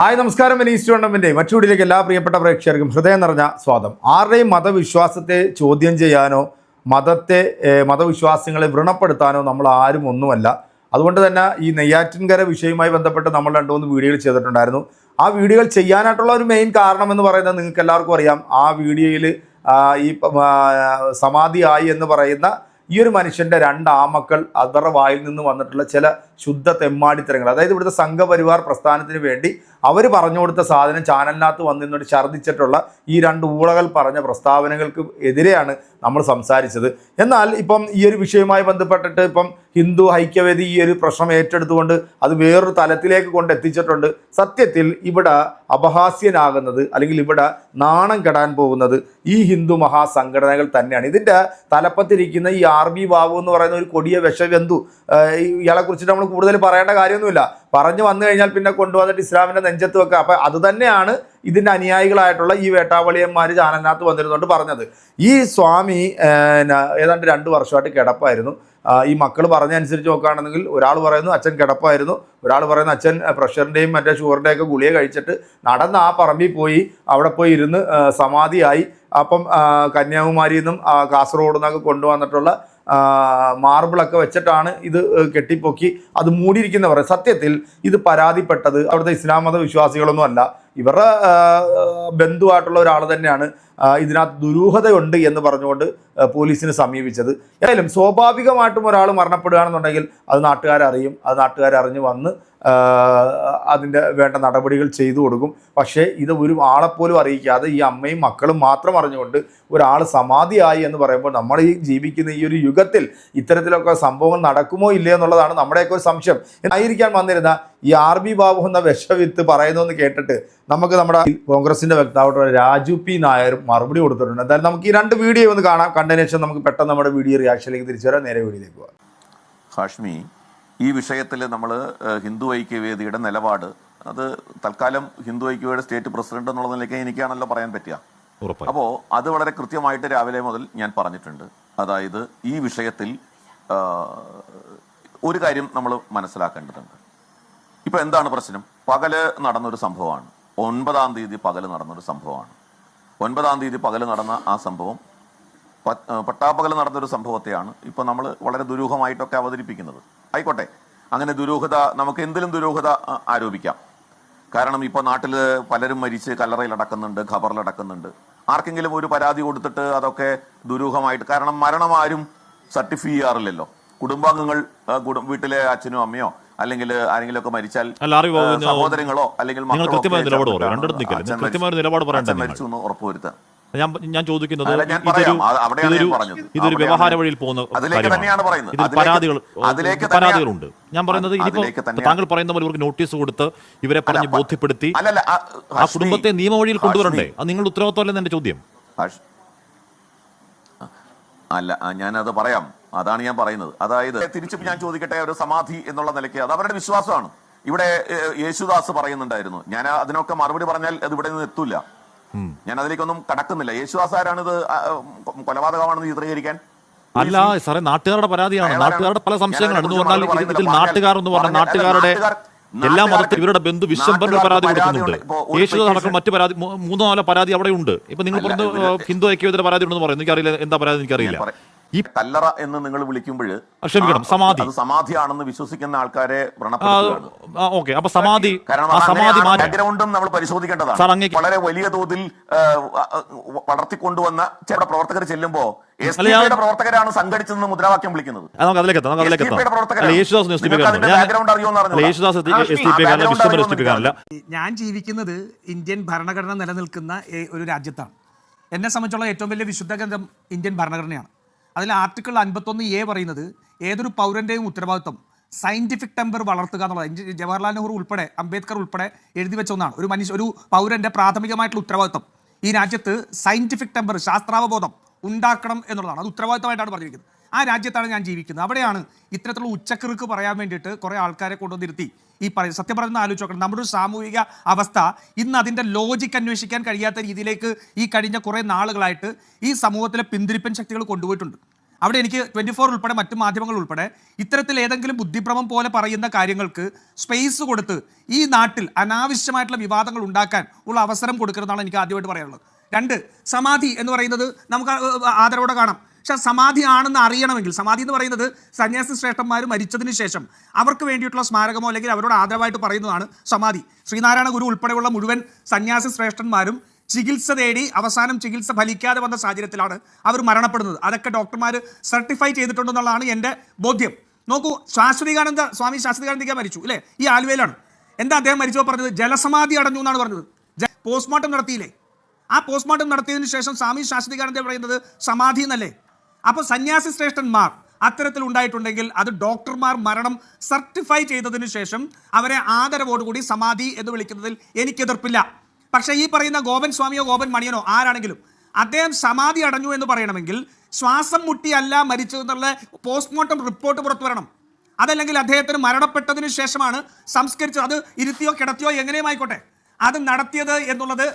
Hi നമസ്കാരം Venice tournament മറ്റു വീട്ടിലേക്ക് എല്ലാ പ്രിയപ്പെട്ട പ്രേക്ഷകർക്കും ഹൃദയം നിറഞ്ഞ സ്വാദം ആരുടെയും മതവിശ്വാസത്തെ ചോദ്യം ചെയ്യാനോ മതത്തെ മതവിശ്വാസങ്ങളെ വ്രണപ്പെടുത്താനോ നമ്മൾ ആരും ഒന്നുമല്ല. അതുകൊണ്ട് തന്നെ ഈ നെയ്യാറ്റിൻകര വിഷയവുമായി ബന്ധപ്പെട്ട് നമ്മൾ രണ്ടു മൂന്ന് വീഡിയോകൾ ചെയ്തിട്ടുണ്ടായിരുന്നു. ആ വീഡിയോകൾ ചെയ്യാനായിട്ടുള്ള ഒരു മെയിൻ കാരണം എന്ന് പറയുന്നത് നിങ്ങൾക്ക് എല്ലാവർക്കും അറിയാം. ആ വീഡിയോയിൽ ഈ സമാധിയായി എന്ന് പറയുന്ന ഈ ഒരു മനുഷ്യന്റെ രണ്ട് ആമക്കൾ അവരുടെ വായിൽ നിന്ന് വന്നിട്ടുള്ള ചില ശുദ്ധ തെമ്മാടിത്തരങ്ങൾ അതായത് ഇവിടുത്തെ സംഘപരിവാർ പ്രസ്ഥാനത്തിന് വേണ്ടി അവർ പറഞ്ഞു കൊടുത്ത സാധനം ചാനലിനകത്ത് വന്നിരുന്നിട്ട് ഛർദ്ദിച്ചിട്ടുള്ള ഈ രണ്ട് ഊളകൾ പറഞ്ഞ പ്രസ്താവനകൾക്ക് എതിരെയാണ് നമ്മൾ സംസാരിച്ചത്. എന്നാൽ ഇപ്പം ഈ ഒരു വിഷയവുമായി ബന്ധപ്പെട്ടിട്ട് ഇപ്പം ഹിന്ദു ഐക്യവേദി ഈ ഒരു പ്രശ്നം ഏറ്റെടുത്തുകൊണ്ട് അത് വേറൊരു തലത്തിലേക്ക് കൊണ്ടെത്തിച്ചിട്ടുണ്ട് സത്യത്തിൽ ഇവിടെ അപഹാസ്യനാകുന്നത് അല്ലെങ്കിൽ ഇവിടെ നാണം കെടാൻ പോകുന്നത് ഈ ഹിന്ദു മഹാസംഘടനകൾ തന്നെയാണ്. ഇതിന്റെ തലപ്പത്തിരിക്കുന്ന ഈ ആർ ബി ബാബു എന്ന് പറയുന്ന ഒരു കൊടിയ വിഷബന്ധു ഇയാളെക്കുറിച്ചിട്ട് ഇയാളെ കുറിച്ചിട്ട് നമ്മൾ കൂടുതൽ പറയേണ്ട കാര്യമൊന്നുമില്ല. പറഞ്ഞു വന്നു കഴിഞ്ഞാൽ പിന്നെ കൊണ്ടുവന്നിട്ട് ഇസ്ലാമിന്റെ നെഞ്ചത്ത് വെക്കുക അപ്പം അത് തന്നെയാണ് ഇതിന്റെ അനുയായികളായിട്ടുള്ള ഈ വേട്ടാവളിയന്മാർ ചാനലിനകത്ത് വന്നിരുന്നുകൊണ്ട് പറഞ്ഞത്. ഈ സ്വാമി ഏതാണ്ട് രണ്ട് വർഷമായിട്ട് കിടപ്പായിരുന്നു. ഈ മക്കൾ പറഞ്ഞനുസരിച്ച് നോക്കുകയാണെന്നെങ്കിൽ ഒരാൾ പറയുന്നു അച്ഛൻ കിടപ്പായിരുന്നു. ഒരാൾ പറയുന്നു അച്ഛൻ പ്രഷറിന്റെയും മറ്റേ ഷുഗറിന്റെയൊക്കെ ഗുളിയെ കഴിച്ചിട്ട് നടന്ന് ആ പറമ്പിൽ പോയി അവിടെ പോയി ഇരുന്ന് സമാധിയായി. അപ്പം കന്യാകുമാരിയിൽ നിന്നും കാസർഗോഡ് നിന്നൊക്കെ കൊണ്ടുവന്നിട്ടുള്ള മാർബിളൊക്കെ വെച്ചിട്ടാണ് ഇത് കെട്ടിപ്പൊക്കി അത് മൂടിയിരിക്കുന്നവർ. സത്യത്തിൽ ഇത് പരാതിപ്പെട്ടത് അവിടുത്തെ ഇസ്ലാം മത വിശ്വാസികളൊന്നും അല്ല ഇവരുടെ ബന്ധുവായിട്ടുള്ള ഒരാൾ തന്നെയാണ് ഇതിനകത്ത് ദുരൂഹതയുണ്ട് എന്ന് പറഞ്ഞുകൊണ്ട് പോലീസിനെ സമീപിച്ചത്. ഏതായാലും സ്വാഭാവികമായിട്ടും ഒരാൾ മരണപ്പെടുകയാണെന്നുണ്ടെങ്കിൽ അത് നാട്ടുകാരറിയും അത് നാട്ടുകാരറിഞ്ഞ് വന്ന് അതിന്റെ വേണ്ട നടപടികൾ ചെയ്തു കൊടുക്കും. പക്ഷേ ഇത് ഒരു ആളെപ്പോലും അറിയിക്കാതെ ഈ അമ്മയും മക്കളും മാത്രം അറിഞ്ഞുകൊണ്ട് ഒരാൾ സമാധിയായി എന്ന് പറയുമ്പോൾ നമ്മൾ ഈ ജീവിക്കുന്ന ഈ ഒരു യുഗത്തിൽ ഇത്തരത്തിലൊക്കെ സംഭവങ്ങൾ നടക്കുമോ ഇല്ലയോ എന്നുള്ളതാണ് നമ്മുടെയൊക്കെ ഒരു സംശയം. ആയിരിക്കാൻ വന്നിരുന്ന ഈ ആർ ബി ബാബു എന്ന വിഷവിത്ത് പറയുന്നതെന്ന് കേട്ടിട്ട് നമുക്ക് നമ്മുടെ കോൺഗ്രസിന്റെ വക്താവായിട്ടുള്ള രാജു പി നായരും മറുപടി കൊടുത്തിട്ടുണ്ട്. എന്തായാലും നമുക്ക് ഈ രണ്ട് വീഡിയോ ഒന്ന് കാണാം. കണ്ടതിനു ശേഷം നമുക്ക് പെട്ടെന്ന് നമ്മുടെ വീഡിയോ റിയാക്ഷനിലേക്ക് തിരിച്ചു വരാം. നേരെ വീഡിയോയിലേക്ക് പോകാം ഹാഷ്മി ഈ വിഷയത്തിൽ നമ്മൾ ഹിന്ദു ഐക്യവേദിയുടെ നിലപാട് അത് തൽക്കാലം ഹിന്ദു ഐക്യവേദിയുടെ സ്റ്റേറ്റ് പ്രസിഡന്റ് എന്നുള്ള നിലയ്ക്ക് എനിക്കാണല്ലോ പറയാൻ പറ്റുക. ഉറപ്പായി. അപ്പോൾ അത് വളരെ കൃത്യമായിട്ട് രാവിലെ മുതൽ ഞാൻ പറഞ്ഞിട്ടുണ്ട്. അതായത് ഈ വിഷയത്തിൽ ഒരു കാര്യം നമ്മൾ മനസ്സിലാക്കേണ്ടതുണ്ട്. ഇപ്പോൾ എന്താണ് പ്രശ്നം? പകൽ നടന്നൊരു സംഭവമാണ്. ഒൻപതാം തീയതി പകൽ നടന്നൊരു സംഭവമാണ്. ഒൻപതാം തീയതി പകൽ നടന്ന ആ സംഭവം പട്ടാപ്പകൽ നടന്നൊരു സംഭവത്തെയാണ് ഇപ്പോൾ നമ്മൾ വളരെ ദുരൂഹമായിട്ടൊക്കെ അവതരിപ്പിക്കുന്നത്. ആയിക്കോട്ടെ. അങ്ങനെ ദുരൂഹത നമുക്ക് എന്തിലും ദുരൂഹത ആരോപിക്കാം. കാരണം ഇപ്പോൾ നാട്ടിൽ പലരും മരിച്ച് ഖബറിൽ അടക്കുന്നുണ്ട്. ആർക്കെങ്കിലും ഒരു പരാതി കൊടുത്തിട്ട് അതൊക്കെ ദുരൂഹമായിട്ട് കാരണം മരണം ആരും സർട്ടിഫൈ ചെയ്യാറില്ലല്ലോ. കുടുംബാംഗങ്ങൾ വീട്ടിലെ അച്ഛനോ അമ്മയോ അല്ലെങ്കിൽ ആരെങ്കിലും ഒക്കെ മരിച്ചാൽ സഹോദരങ്ങളോ അല്ലെങ്കിൽ നിങ്ങൾ നിങ്ങൾ മരിച്ചു- നിങ്ങൾ. എന്ന് ഉറപ്പുവരുത്താൻ ഞാൻ ഞാൻ ചോദിക്കുന്നത് ഇതൊരു വ്യവഹാര വഴിയിൽ പോകുന്ന പരാതികൾ പരാതികളുണ്ട്. ഞാൻ പറയുന്നത് ഇനിയിപ്പോ. താങ്കൾ പറയുന്ന പോലെ ഇവർക്ക് നോട്ടീസ് കൊടുത്ത് ഇവരെ പറഞ്ഞ് ബോധ്യപ്പെടുത്തി ആ, കുടുംബത്തെ നിയമവഴിയിൽ കൊണ്ടുവരണ്ടേ? അത് നിങ്ങളുടെ ഉത്തരവാദിത്വമല്ലെന്ന് എന്റെ ചോദ്യം. അല്ല ഞാനത് പറയാം. അതാണ് ഞാൻ പറയുന്നത്. അതായത് തിരിച്ചു ഞാൻ ചോദിക്കട്ടെ ഒരു സമാധി എന്നുള്ള നിലയ്ക്ക് അത് അവരുടെ വിശ്വാസമാണ്. ഇവിടെ യേശുദാസ് പറയുന്നുണ്ടായിരുന്നു ഞാൻ അതിനൊക്കെ മറുപടി പറഞ്ഞാൽ അത് ഇവിടെ നിന്ന് എത്തൂല. ഞാൻ അതിലേക്കൊന്നും കടക്കുന്നില്ല. യേശുദാസ് ആരാണ് ഇത് ആ, കൊലപാതകമാണെന്ന് ചിത്രീകരിക്കാൻ? അല്ല സാറേ നാട്ടുകാരുടെ പരാതിയാണ്. നാട്ടുകാരുടെ പല സംശയങ്ങളാണ്. എന്ന് പറഞ്ഞാൽ മറുപടി നാട്ടുകാർ എന്ന് പറഞ്ഞാൽ പറഞ്ഞ- നാട്ടുകാരുടെ എല്ലാ മതത്തിൽ ഇവരുടെ ബന്ധു വിശ്വംബറിന് പരാതി കൊടുക്കുന്നുണ്ട്. യേശുദാസ് അടക്കം മറ്റു പരാതി മൂന്നോ നാലോ പരാതി അവിടെ ഉണ്ട്. ഇപ്പൊ നിങ്ങൾ പറഞ്ഞു ഹിന്ദു ഐക്യവേദന പരാതി ഉണ്ടെന്ന് പറയുന്നു. എനിക്കറിയില്ല എന്താ പരാതി എനിക്കറിയില്ല. ഈ കല്ലറ എന്ന് നിങ്ങൾ വിളിക്കുമ്പോൾ ക്ഷമിക്കണം, സമാധി. അത് സമാധിയാണെന്ന് വിശ്വസിക്കുന്ന ആൾക്കാരെ ഓക്കെ അപ്പൊ സമാധി സമാധി ബാക്ക്ഗ്രൗണ്ടും നമ്മൾ പരിശോധിക്കേണ്ടതാണ് വളരെ വലിയ തോതിൽ വളർത്തിക്കൊണ്ടുവന്ന ചില പ്രവർത്തകർ ചെല്ലുമ്പോ പ്രവർത്തകരാണ് സംഘടിച്ചതെന്ന് മുദ്രാവാക്യം വിളിക്കുന്നത് ഞാൻ ജീവിക്കുന്നത് ഇന്ത്യൻ ഭരണഘടന നിലനിൽക്കുന്ന ഒരു രാജ്യത്താണ് എന്നെ സംബന്ധിച്ചുള്ള ഏറ്റവും വലിയ വിശുദ്ധ ഗ്രന്ഥം ഇന്ത്യൻ ഭരണഘടനയാണ് അതിൽ ആർട്ടിക്കിൾ അൻപത്തൊന്ന് എ പറയുന്നത് ഏതൊരു പൗരന്റെയും ഉത്തരവാദിത്വം സയന്റിഫിക് ടെമ്പർ വളർത്തുക എന്നുള്ളത്. ജവഹർലാൽ നെഹ്റു ഉൾപ്പെടെ അംബേദ്കർ ഉൾപ്പെടെ എഴുതി വെച്ച ഒന്നാണ്. ഒരു മനുഷ്യ ഒരു പൗരന്റെ പ്രാഥമികമായിട്ടുള്ള ഉത്തരവാദിത്വം. ഈ രാജ്യത്ത് സയന്റിഫിക് ടെമ്പർ ശാസ്ത്രാവബോധം ഉണ്ടാക്കണം എന്നുള്ളതാണ്. അത് ഉത്തരവാദിത്തമായിട്ടാണ് പറഞ്ഞിരിക്കുന്നത്. ആ രാജ്യത്താണ് ഞാൻ ജീവിക്കുന്നത്. അവിടെയാണ് ഇത്തരത്തിലുള്ള ഉച്ചക്കിറുക്ക് പറയാൻ വേണ്ടിയിട്ട് കുറേ ആൾക്കാരെ കൊണ്ടുവന്നിരുത്തി ഈ പറയും സത്യം പറയുന്ന ആലോചിച്ച് നോക്കണം. നമ്മുടെ ഒരു സാമൂഹിക അവസ്ഥ ഇന്ന് അതിന്റെ ലോജിക്ക് അന്വേഷിക്കാൻ കഴിയാത്ത രീതിയിലേക്ക് ഈ കഴിഞ്ഞ കുറേ നാളുകളായിട്ട് ഈ സമൂഹത്തിലെ പിന്തിരിപ്പൻ ശക്തികൾ കൊണ്ടുപോയിട്ടുണ്ട്. അവിടെ എനിക്ക് ട്വന്റി ഫോർ ഉൾപ്പെടെ മറ്റു മാധ്യമങ്ങൾ ഉൾപ്പെടെ ഇത്തരത്തിൽ ഏതെങ്കിലും ബുദ്ധിഭ്രമം പോലെ പറയുന്ന കാര്യങ്ങൾക്ക് സ്പേസ് കൊടുത്ത് ഈ നാട്ടിൽ അനാവശ്യമായിട്ടുള്ള വിവാദങ്ങൾ ഉണ്ടാക്കാൻ ഉള്ള അവസരം കൊടുക്കരുതെന്നാണ് എനിക്ക് ആദ്യമായിട്ട് പറയാനുള്ളത്. രണ്ട് സമാധി എന്ന് പറയുന്നത് നമുക്ക് ആദരവോടെ കാണാം. പക്ഷെ സമാധി ആണെന്ന് അറിയണമെങ്കിൽ സമാധി എന്ന് പറയുന്നത് സന്യാസി ശ്രേഷ്ഠന്മാർ മരിച്ചതിന് ശേഷം അവർക്ക് വേണ്ടിയിട്ടുള്ള സ്മാരകമോ അല്ലെങ്കിൽ അവരോട് ആദരവായിട്ട് പറയുന്നതാണ് സമാധി. ശ്രീനാരായണ ഗുരു ഉൾപ്പെടെയുള്ള മുഴുവൻ സന്യാസി ശ്രേഷ്ഠന്മാരും ചികിത്സ തേടി അവസാനം ചികിത്സ ഫലിക്കാതെ വന്ന സാഹചര്യത്തിലാണ് അവർ മരണപ്പെടുന്നത്. അതൊക്കെ ഡോക്ടർമാർ സർട്ടിഫൈ ചെയ്തിട്ടുണ്ടെന്നുള്ളതാണ് എന്റെ ബോധ്യം. നോക്കൂ ശാശ്വതികാനന്ദ സ്വാമി ശാശ്വതികാനന്ദിക മരിച്ചു അല്ലേ ഈ ആലുവയിലാണ്. എന്താ അദ്ദേഹം മരിച്ചോ പറഞ്ഞത്? ജലസമാധി അടഞ്ഞു എന്നാണ് പറഞ്ഞത്. പോസ്റ്റ്മോർട്ടം നടത്തിയില്ലേ? ആ പോസ്റ്റ്മോർട്ടം നടത്തിയതിനു ശേഷം സ്വാമി ശാശ്വതികാനന്ദ പറയുന്നത് സമാധി എന്നല്ലേ? അപ്പോൾ സന്യാസി ശ്രേഷ്ഠന്മാർ അത്തരത്തിൽ ഉണ്ടായിട്ടുണ്ടെങ്കിൽ അത് ഡോക്ടർമാർ മരണം സർട്ടിഫൈ ചെയ്തതിനു ശേഷം അവരെ ആദരവോടുകൂടി സമാധി എന്ന് വിളിക്കുന്നതിൽ എനിക്ക് എതിർപ്പില്ല. പക്ഷേ ഈ പറയുന്ന ഗോപൻ സ്വാമിയോ ഗോപൻ മണിയനോ ആരാണെങ്കിലും അദ്ദേഹം സമാധി അടഞ്ഞു എന്ന് പറയണമെങ്കിൽ ശ്വാസം മുട്ടിയല്ല മരിച്ചു എന്നുള്ള പോസ്റ്റ്മോർട്ടം റിപ്പോർട്ട് പുറത്തു വരണം. അതല്ലെങ്കിൽ അദ്ദേഹത്തിന് മരണപ്പെട്ടതിന് ശേഷമാണ് സംസ്കരിച്ചത്. അത് ഇരുത്തിയോ കിടത്തിയോ എങ്ങനെയും ആയിക്കോട്ടെ. അത് നടത്തിയത് എന്നുള്ളത്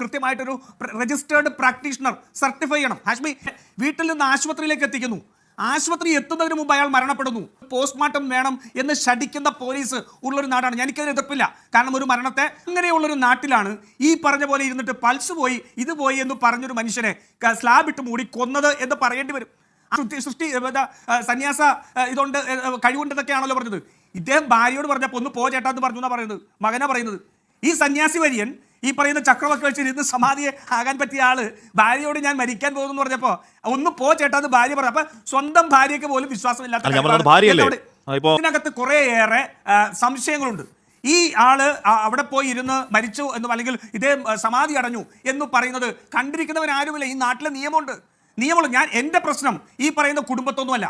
കൃത്യമായിട്ടൊരു രജിസ്റ്റേർഡ് പ്രാക്ടീഷണർ സർട്ടിഫൈ ചെയ്യണം. ഹാഷ്മി വീട്ടിൽ നിന്ന് ആശുപത്രിയിലേക്ക് എത്തിക്കുന്നു. ആശുപത്രി എത്തുന്നതിന് മുമ്പ് അയാൾ മരണപ്പെടുന്നു. പോസ്റ്റ്മോർട്ടം വേണം എന്ന് ശടിക്കുന്ന പോലീസ് ഉള്ളൊരു നാടാണ്. എനിക്കതിന് എതിർപ്പില്ല. കാരണം ഒരു മരണത്തെ അങ്ങനെയുള്ളൊരു നാട്ടിലാണ് ഈ പറഞ്ഞ പോലെ ഇരുന്നിട്ട് പൾസ് പോയി ഇത് പോയി എന്ന് പറഞ്ഞൊരു മനുഷ്യനെ സ്ലാബ് ഇട്ട് മൂടി കൊന്നത് എന്ന് പറയേണ്ടി വരും. സൃഷ്ടി സന്യാസ ഇതുകൊണ്ട് കഴിവുണ്ടെന്നൊക്കെയാണല്ലോ പറഞ്ഞത്. ഇദ്ദേഹം ഭാര്യയോട് പറഞ്ഞപ്പോൾ ഒന്ന് പോ ചേട്ടാ എന്ന് പറഞ്ഞു എന്നാണ് പറയുന്നത്. മകനാ പറയുന്നത്. ഈ സന്യാസി വര്യൻ ഈ പറയുന്ന ചക്രവർത്തി വെച്ച് ഇരുന്ന് സമാധിയെ ആകാൻ പറ്റിയ ആൾ ഭാര്യയോട് ഞാൻ മരിക്കാൻ പോകുന്നു എന്ന് പറഞ്ഞപ്പോ ഒന്ന് പോ ചേട്ടാ അത് ഭാര്യ പറഞ്ഞു. അപ്പൊ സ്വന്തം ഭാര്യയ്ക്ക് പോലും വിശ്വാസമില്ലാത്ത ഇതിനകത്ത് കുറേയേറെ സംശയങ്ങളുണ്ട്. ഈ ആൾ അവിടെ പോയി ഇരുന്ന് മരിച്ചു എന്ന് അല്ലെങ്കിൽ ഇതേ സമാധി അടഞ്ഞു എന്ന് പറയുന്നത് കണ്ടിരിക്കുന്നവൻ ആരുമില്ല. ഈ നാട്ടിലെ നിയമമുണ്ട്. നിയമമുള്ള ഞാൻ എന്റെ പ്രശ്നം ഈ പറയുന്ന കുടുംബത്തൊന്നുമല്ല.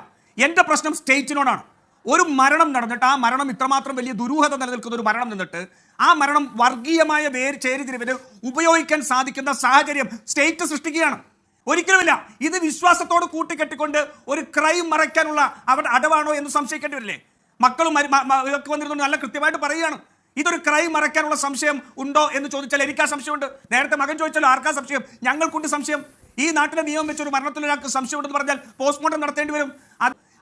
എന്റെ പ്രശ്നം സ്റ്റേറ്റിനോടാണ്. ഒരു മരണം നടന്നിട്ട് ആ മരണം ഇത്രമാത്രം വലിയ ദുരൂഹത നിലനിൽക്കുന്ന ഒരു മരണം നിന്നിട്ട് ആ മരണം വർഗീയമായ വേര് ചേരിതിരിവിന് ഉപയോഗിക്കാൻ സാധിക്കുന്ന സാഹചര്യം സ്റ്റേറ്റ് സൃഷ്ടിക്കുകയാണ്. ഒരിക്കലുമില്ല. ഇത് വിശ്വാസത്തോട് കൂട്ടിക്കെട്ടിക്കൊണ്ട് ഒരു ക്രൈം മറയ്ക്കാനുള്ള അവരുടെ അടവാണോ എന്ന് സംശയിക്കേണ്ടി വരില്ലേ? മക്കളും ഇതൊക്കെ വന്നിരുന്നു നല്ല കൃത്യമായിട്ട് പറയുകയാണ്. ഇതൊരു ക്രൈം മറയ്ക്കാനുള്ള സംശയം ഉണ്ടോ എന്ന് ചോദിച്ചാൽ എനിക്ക് ആ സംശയമുണ്ട്. നേരത്തെ മകൻ ചോദിച്ചാൽ ആർക്കാ സംശയം? ഞങ്ങൾക്കുണ്ട് സംശയം. ഈ നാട്ടിലെ നിയമം വെച്ച് ഒരു മരണത്തിൽ ഒരാൾക്ക് സംശയം ഉണ്ടെന്ന് പറഞ്ഞാൽ പോസ്റ്റ്മോർട്ടം നടത്തേണ്ടി വരും.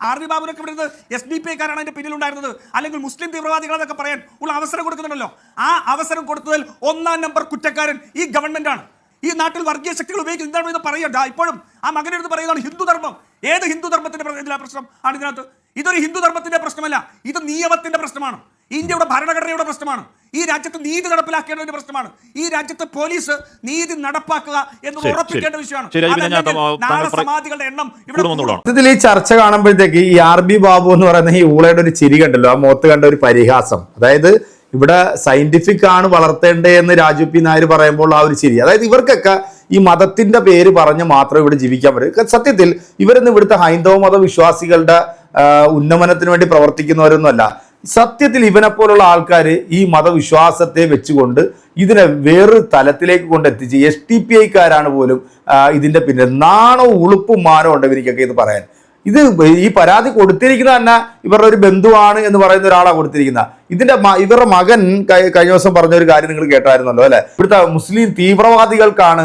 ആർ ഡി ബാബുനൊക്കെ പറയുന്നത് എസ് ഡി പി ഐക്കാരാണ് അതിന്റെ പിന്നിലുണ്ടായിരുന്നത്. അല്ലെങ്കിൽ മുസ്ലിം തീവ്രവാദികളെന്നൊക്കെ പറയാൻ ഉള്ള അവസരം കൊടുക്കുന്നുണ്ടല്ലോ. ആ അവസരം കൊടുത്തതിൽ ഒന്നാം നമ്പർ കുറ്റക്കാരൻ ഈ ഗവൺമെന്റ് ആണ്. ഈ നാട്ടിൽ വർഗീയ ശക്തികൾ ഉപയോഗിക്കുന്നത് എന്താണ് ഇത് പറയുക ഇപ്പോഴും ആ മകനെടുത്ത് പറയുന്നതാണ് ഹിന്ദു ധർമ്മം. ഏത് ഹിന്ദു ധർമ്മത്തിന്റെ പ്രശ്നം? ആണ് ഇതിനകത്ത്. ഇതൊരു ഹിന്ദു ധർമ്മത്തിന്റെ പ്രശ്നമല്ല. ഇത് നിയമത്തിന്റെ പ്രശ്നമാണ്. ഇന്ത്യയുടെ ഭരണഘടനയുടെ പ്രശ്നമാണ്. ഈ രാജ്യത്ത് നീതി നടപ്പിലാക്കേണ്ടതിന്റെ പ്രശ്നമാണ്. ഈ രാജ്യത്ത് പോലീസ് നീതി നടപ്പാക്കുക എന്ന് ഉറപ്പിക്കേണ്ട വിഷയമാണ്. സമാധികളുടെ എണ്ണം ഇവിടെ ഈ ചർച്ച കാണുമ്പോഴത്തേക്ക് ഈ ആർ ബി ബാബു എന്ന് പറയുന്ന ഈ ഊളയുടെ ഒരു ചിരി കണ്ടല്ലോ. ആ മുഖത്ത് കണ്ട ഒരു പരിഹാസം. അതായത് ഇവിടെ സയന്റിഫിക് ആണ് വളർത്തേണ്ടത് എന്ന് രാജു പി നായർ പറയുമ്പോൾ ആ ഒരു ചിരി. അതായത് ഇവർക്കൊക്കെ ഈ മതത്തിന്റെ പേര് പറഞ്ഞ് മാത്രം ഇവിടെ ജീവിക്കാൻ പറ്റും. സത്യത്തിൽ ഇവരൊന്നും ഇവിടുത്തെ ഹൈന്ദവ മത വിശ്വാസികളുടെ ഉന്നമനത്തിന് വേണ്ടി പ്രവർത്തിക്കുന്നവരൊന്നുമല്ല. സത്യത്തിൽ ഇവനെ പോലുള്ള ആൾക്കാർ ഈ മതവിശ്വാസത്തെ വെച്ചുകൊണ്ട് ഇതിനെ വേറൊരു തലത്തിലേക്ക് കൊണ്ടെത്തിച്ച് എസ് ടി പി ഐക്കാരാണ് പോലും ഇതിന്റെ ഇതിന്റെ നാണോ ഉളുപ്പും മാനോ ഉണ്ട് ഇത് പറയാൻ. ഇത് ഈ പരാതി കൊടുത്തിരിക്കുന്ന തന്നെ ഇവരുടെ ഒരു ബന്ധുവാണ് എന്ന് പറയുന്ന ഒരാളാണ് കൊടുത്തിരിക്കുന്നത്. ഇതിന്റെ ഇവരുടെ മകൻ കഴിഞ്ഞ ദിവസം പറഞ്ഞ ഒരു കാര്യം നിങ്ങൾ കേട്ടായിരുന്നല്ലോ അല്ലെ? ഇവിടുത്തെ മുസ്ലിം തീവ്രവാദികൾക്കാണ്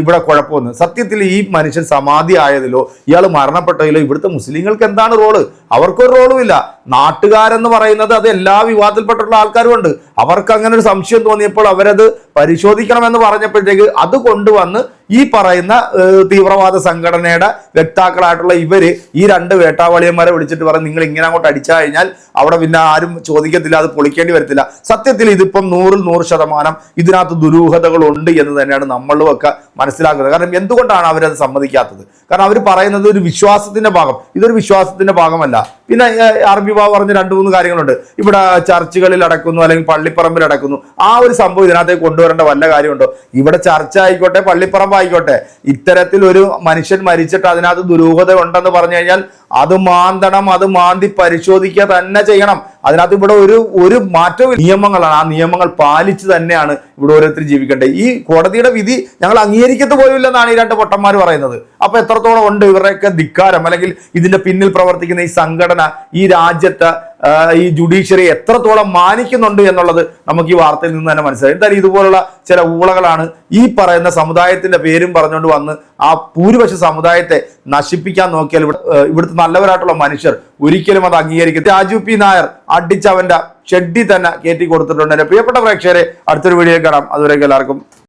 ഇവിടെ കുഴപ്പമൊന്നും. സത്യത്തിൽ ഈ മനുഷ്യൻ സമാധി ആയതിലോ ഇയാൾ മരണപ്പെട്ടതിലോ ഇവിടുത്തെ മുസ്ലിങ്ങൾക്ക് എന്താണ് റോൾ? അവർക്കൊരു റോളുമില്ല നാട്ടുകാരെന്ന് പറയുന്നത് അത് എല്ലാ വിവാദത്തിൽപ്പെട്ടുള്ള ആൾക്കാരും ഉണ്ട് അവർക്ക് അങ്ങനെ ഒരു സംശയം തോന്നിയപ്പോൾ അവരത് പരിശോധിക്കണമെന്ന് പറഞ്ഞപ്പോഴത്തേക്ക് അത് കൊണ്ടുവന്ന് ഈ പറയുന്ന തീവ്രവാദ സംഘടനയുടെ വ്യക്താക്കളായിട്ടുള്ള ഇവർ ഈ രണ്ട് വേട്ടാവളിയന്മാരെ വിളിച്ചിട്ട് പറയും നിങ്ങൾ ഇങ്ങനെ അങ്ങോട്ട് അടിച്ചു കഴിഞ്ഞാൽ അവിടെ പിന്നെ ആരും ചോദിക്കത്തില്ല അത് പൊളിക്കേണ്ടി വരത്തില്ല. സത്യത്തിൽ ഇതിപ്പം നൂറിൽ നൂറ് ശതമാനം ഇതിനകത്ത് ദുരൂഹതകളുണ്ട് എന്ന് തന്നെയാണ് നമ്മളും ഒക്കെ മനസ്സിലാക്കുന്നത്. കാരണം എന്തുകൊണ്ടാണ് അവരത് സമ്മതിക്കാത്തത്? കാരണം അവർ പറയുന്നത് ഒരു വിശ്വാസത്തിന്റെ ഭാഗം. ഇതൊരു വിശ്വാസത്തിന്റെ ഭാഗമല്ല. പിന്നെ അറബി ബാബ പറഞ്ഞ രണ്ട് മൂന്ന് കാര്യങ്ങളുണ്ട്. ഇവിടെ ചർച്ചുകളിൽ അടക്കുന്നു അല്ലെങ്കിൽ പള്ളിപ്പറമ്പിൽ അടക്കുന്നു. ആ ഒരു സംഭവം ഇതിനകത്തേക്ക് കൊണ്ടുവരേണ്ട വല്ല കാര്യമുണ്ടോ? ഇവിടെ ചർച്ച ആയിക്കോട്ടെ പള്ളിപ്പറമ്പ് ആയിക്കോട്ടെ. ഇത്തരത്തിൽ ഒരു മനുഷ്യൻ മരിച്ചിട്ട് അതിനകത്ത് ദുരൂഹത ഉണ്ടെന്ന് പറഞ്ഞു കഴിഞ്ഞാൽ അത് മാന്തണം അത് മാന്തി പരിശോധിക്കുക തന്നെ ചെയ്യണം. അതിനകത്ത് ഇവിടെ ഒരു ഒരു മാറ്റവും നിയമങ്ങളാണ്. ആ നിയമങ്ങൾ പാലിച്ച് തന്നെയാണ് ഇവിടെ ഓരോരുത്തർ ജീവിക്കേണ്ടത്. ഈ കോടതിയുടെ വിധി ഞങ്ങൾ അംഗീകരിക്കത്ത് പോലുമില്ലെന്നാണ് ഈ രണ്ട് പൊട്ടന്മാർ പറയുന്നത്. അപ്പൊ എത്രത്തോളം ഉണ്ട് ഇവരുടെയൊക്കെ ധിക്കാരം അല്ലെങ്കിൽ ഇതിന്റെ പിന്നിൽ പ്രവർത്തിക്കുന്ന ഈ സംഘടന ഈ രാജ്യത്ത് ഈ ജുഡീഷ്യറി എത്രത്തോളം മാനിക്കുന്നുണ്ട് എന്നുള്ളത് നമുക്ക് ഈ വാർത്തയിൽ നിന്ന് തന്നെ മനസ്സിലായി. എന്തായാലും ഇതുപോലുള്ള ചില ഊളകളാണ് ഈ പറയുന്ന സമുദായത്തിന്റെ പേരും പറഞ്ഞുകൊണ്ട് വന്ന് ആ ഭൂരിപക്ഷ സമുദായത്തെ നശിപ്പിക്കാൻ നോക്കിയാൽ ഇവിടെ ഇവിടുത്തെ നല്ലവരായിട്ടുള്ള മനുഷ്യർ ഒരിക്കലും അത് അംഗീകരിക്കും രാജു പി നായർ അടിച്ചവന്റെ ഷെഡി തന്നെ കയറ്റി കൊടുത്തിട്ടുണ്ട്. എന്റെ പ്രിയപ്പെട്ട പ്രേക്ഷകരെ അടുത്തൊരു വീഡിയോ കാണാം. അതുവരേക്കും എല്ലാവർക്കും